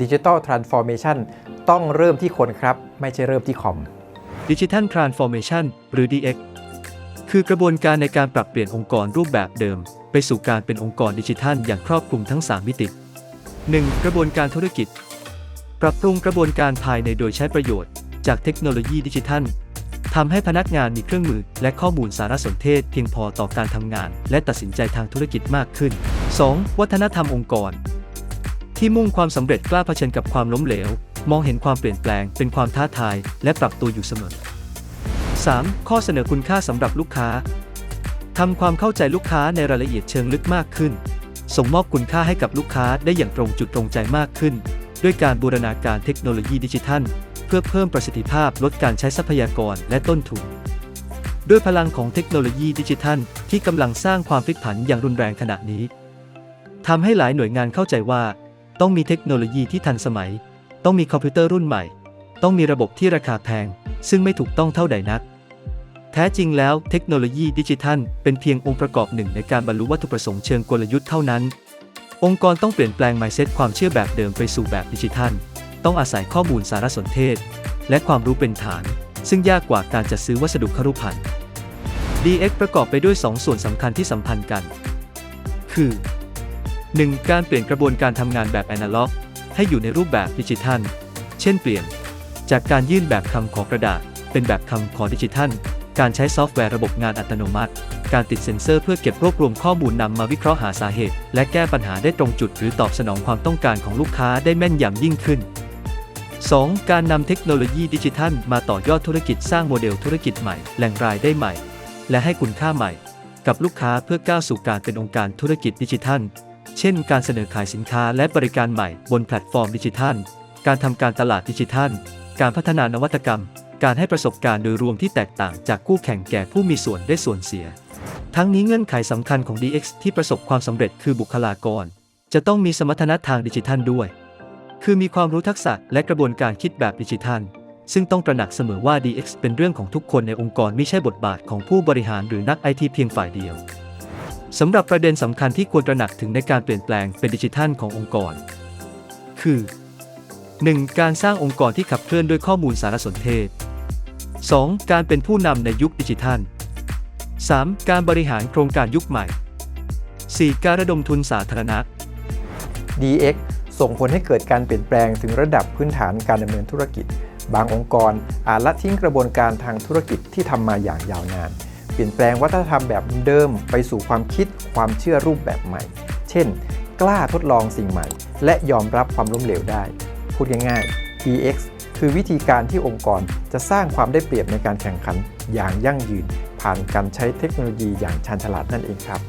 ดิจิ t a ลทรานส์ฟอร์เมชันต้องเริ่มที่คนครับ ไม่ใช่เริ่มที่คอมดิจิทัลทรานส์ฟอร์เมชันหรือ DX คือกระบวนการในการปรับเปลี่ยนองค์กรรูปแบบเดิม ไปสู่การเป็นองค์กรดิจิทัลอย่างครอบคลุมทั้ง 3 มิติ 1. กระบวนการธุรกิจ ปรับปรุงกระบวนการภายในโดยใช้ประโยชน์ จากเทคโนโลยีดิจิทัลทำให้พนักงานมีเครื่องมือและข้อมูลสารสนเทศเพียงพอต่อการทำงาน และตัดสินใจทางธุรกิจมากขึ้น 2. วัฒนธรรมองค์กร ที่มุ่งความสำเร็จกล้าเผชิญกับความล้มเหลว มองเห็นความเปลี่ยนแปลงเป็นความท้าทาย และปรับตัวอยู่เสมอ 3. ข้อเสนอคุณค่าสำหรับลูกค้าทำความเข้าใจลูกค้าในรายละเอียดเชิงลึกมากขึ้น ส่งมอบคุณค่าให้กับลูกค้าได้อย่างตรงจุดตรงใจมากขึ้น ด้วยการบูรณาการเทคโนโลยีดิจิทัล เพื่อเพิ่มประสิทธิภาพลดการใช้ทรัพยากรและต้นทุน ด้วยพลังของเทคโนโลยีดิจิทัล ที่กำลังสร้างความพลิกผันอย่างรุนแรงขณะนี้ ทำให้หลายหน่วยงานเข้าใจว่า ต้องมีเทคโนโลยีที่ทันสมัย ต้องมีคอมพิวเตอร์รุ่นใหม่ ต้องมีระบบที่ราคาแพง ซึ่งไม่ถูกต้องเท่าใดนัก แท้จริงแล้วเทคโนโลยีดิจิทัล เป็นเพียงองค์ประกอบหนึ่งในการบรรลุวัตถุประสงค์เชิงกลยุทธ์เท่านั้น องค์กรต้องเปลี่ยนแปลง mindset ความเชื่อแบบเดิมไปสู่แบบดิจิทัล ต้องอาศัยข้อมูลสารสนเทศ และความรู้เป็นฐาน ซึ่งยากกว่าการจัดซื้อวัสดุครุภัณฑ์ DX ประกอบไปด้วย 2 ส่วนสำคัญที่สัมพันธ์กัน คือ 1. การเปลี่ยนกระบวนการทำงานแบบแอนะล็อก ให้อยู่ในรูปแบบดิจิทัล เช่นเปลี่ยน จากการยื่นแบบคำขอกระดาษ เป็นแบบคำขอดิจิทัล การใช้ซอฟต์แวร์ระบบงานอัตโนมัติ การติดเซ็นเซอร์เพื่อเก็บรวบรวมข้อมูลนำมาวิเคราะห์หาสาเหตุ และแก้ปัญหาได้ตรงจุดหรือตอบสนองความต้องการของลูกค้าได้แม่นยำยิ่งขึ้น 2. การนำเทคโนโลยีดิจิทัล มาต่อยอดธุรกิจสร้างโมเดลธุรกิจใหม่แหล่งรายได้ใหม่ และให้คุณค่าใหม่ กับลูกค้าเพื่อก้าวสู่การเป็นองค์การธุรกิจดิจิทัล เช่น การเสนอขายสินค้าและบริการใหม่บนแพลตฟอร์มดิจิทัล การทำการตลาดดิจิทัล การพัฒนานวัตกรรม การให้ประสบการณ์โดยรวมที่แตกต่างจากคู่แข่งแก่ผู้มีส่วนได้ส่วนเสีย ทั้งนี้เงื่อนไขสำคัญของ DX ที่ประสบความสำเร็จคือบุคลากร จะต้องมีสมรรถนะทางดิจิทัลด้วย คือมีความรู้ทักษะและกระบวนการคิดแบบดิจิทัล ซึ่งต้องตระหนักเสมอว่า DX เป็นเรื่องของทุกคนในองค์กรไม่ใช่บทบาทของผู้บริหารหรือนักไอทีเพียงฝ่ายเดียว สำหรับประเด็นสำคัญที่ควรตระหนักถึงในการเปลี่ยนแปลงเป็นดิจิทัลขององค์กร คือ 1. การสร้างองค์กรที่ขับเคลื่อนด้วยข้อมูลสารสนเทศ 2. การเป็นผู้นำในยุคดิจิทัล 3. การบริหารโครงการยุคใหม่ 4. การระดมทุนสาธารณะ DX ส่งผลให้เกิดการเปลี่ยนแปลงถึงระดับพื้นฐานการดำเนินธุรกิจ บางองค์กรอาจละทิ้งกระบวนการทางธุรกิจที่ทำมาอย่างยาวนาน ลี่ยนแปลงวัฒนธรรมแบบเดิมไปสู่ความคิดความเชื่อรูปแบบใหม่ เช่น กล้าทดลองสิ่งใหม่ และยอมรับความล้มเหลวได้ พูดง่ายๆ DX คือวิธีการที่องค์กรจะสร้างความได้เปรียบในการแข่งขันอย่างยั่งยืน ผ่านการใช้เทคโนโลยีอย่างชาญฉลาดนั่นเองครับ